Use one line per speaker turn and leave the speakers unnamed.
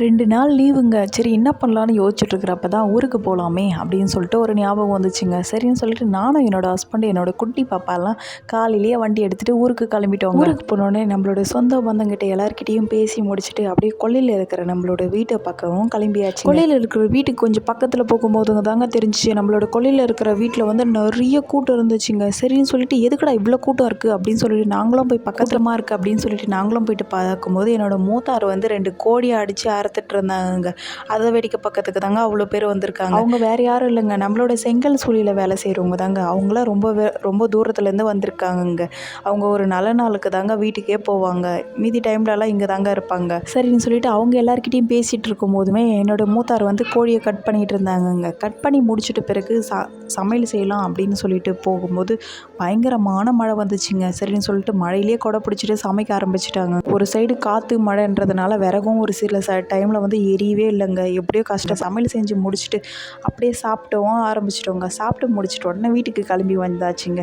ரெண்டு நாள் லீவுங்க சரி என்ன பண்ணலான்னு யோசிச்சுட்டு இருக்கிறப்ப தான் ஊருக்கு போகலாமே அப்படின்னு சொல்லிட்டு ஒரு ஞாபகம் வந்துச்சுங்க. சரின்னு சொல்லிட்டு நானும் என்னோட ஹஸ்பண்ட் என்னோட குட்டி பாப்பாலாம் காலையிலேயே வண்டி எடுத்துகிட்டு ஊருக்கு கிளம்பிட்டோம் ஊருக்கு போனோடனே நம்மளோட சொந்த பந்தங்கிட்ட எல்லாருக்கிட்டையும் பேசி முடிச்சுட்டு அப்படியே கொல்லையில் இருக்கிற நம்மளோட வீட்டை பக்கமும் கிளம்பியாச்சு கொல்லையில் இருக்கிற வீட்டுக்கு கொஞ்சம் பக்கத்தில் போகும்போதுங்க தாங்க தெரிஞ்சிச்சு. நம்மளோட கொல்லையில் இருக்கிற வீட்டில் வந்து நிறைய கூட்டம் இருந்துச்சுங்க. சரின்னு சொல்லிட்டு எதுக்குடா இவ்வளோ கூட்டம் இருக்குது அப்படின்னு சொல்லிட்டு நாங்களும் போய் பக்கத்துலமா இருக்குது அப்படின்னு சொல்லிட்டு நாங்களும் போயிட்டு பார்க்கும்போது என்னோட மூத்தார் வந்து ரெண்டு கோடியை அடித்து அறுத்துட்டு இருந்தாங்க அதை வேடிக்கை பக்கத்துக்கு தாங்க அவ்வளோ பேர் வந்திருக்காங்க. அவங்க வேறு யாரும் இல்லைங்க. நம்மளோட செங்கல் சூழியில் வேலை செய்கிறவங்க தாங்க. அவங்களாம் ரொம்ப ரொம்ப தூரத்துலேருந்து வந்திருக்காங்கங்க. அவங்க ஒரு நல்ல நாளுக்கு தாங்க வீட்டுக்கே போவாங்க. மீதி டைம்லலாம் இங்கே தாங்க இருப்பாங்க. சரின்னு சொல்லிட்டு அவங்க எல்லாருக்கிட்டையும் பேசிகிட்டு இருக்கும் போதுமே என்னோட மூத்தார் வந்து கோழியை கட் பண்ணிகிட்டு இருந்தாங்கங்க. கட் பண்ணி முடிச்சிட்ட பிறகு ச சமையல் செய்யலாம் அப்படின்னு சொல்லிட்டு போகும்போது பயங்கரமான மழை வந்துச்சுங்க. சரின்னு சொல்லிட்டு மழையிலே கொடை பிடிச்சிட்டு சமைக்க ஆரம்பிச்சிட்டாங்க. ஒரு சைடு காற்று மழைன்றதுனால விறகும் ஒரு சில சட் டைமில் வந்து எரியவே இல்லைங்க. எப்படியோ கஷ்டம். சமையல் செஞ்சு முடிச்சுட்டு அப்படியே சாப்பிட்டோம் ஆரம்பிச்சிட்டோங்க. சாப்பிட்டு முடிச்சிட்ட உடனே வீட்டுக்கு கிளம்பி வந்தாச்சுங்க.